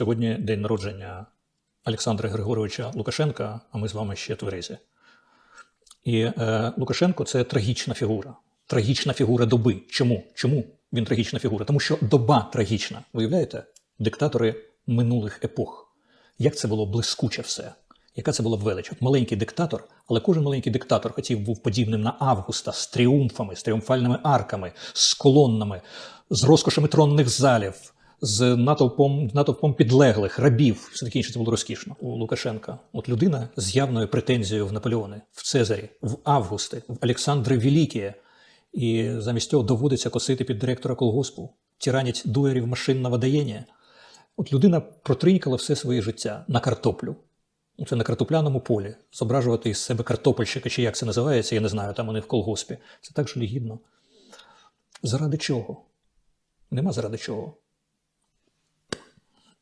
Сьогодні день народження Олександра Григоровича Лукашенка, а ми з вами ще тверезі. І е, Лукашенко це трагічна фігура. Трагічна фігура доби. Чому? Чому він трагічна фігура? Тому що доба трагічна. Виявляєте? Диктатори минулих епох. Як це було блискуче все. Яка це була велич? От маленький диктатор, але кожен маленький диктатор хотів був подібним на Августа з тріумфами, з тріумфальними арками, з колоннами, з розкошами тронних залів, з натовпом, натовпом підлеглих, рабів. Все таке інше це було розкішно у Лукашенка. От людина з явною претензією в Наполеони, в Цезарі, в Августи, в Олександри Великі. І замість цього доводиться косити під директора колгоспу, тиранять дуерів машин на водоєння. От людина протринькала все своє життя на картоплю. Ну, Це на картопляному полі. Зображувати із себе картопельщика, чи як це називається, я не знаю, там вони в колгоспі. Це так жалюгідно. Заради чого? Нема заради чого.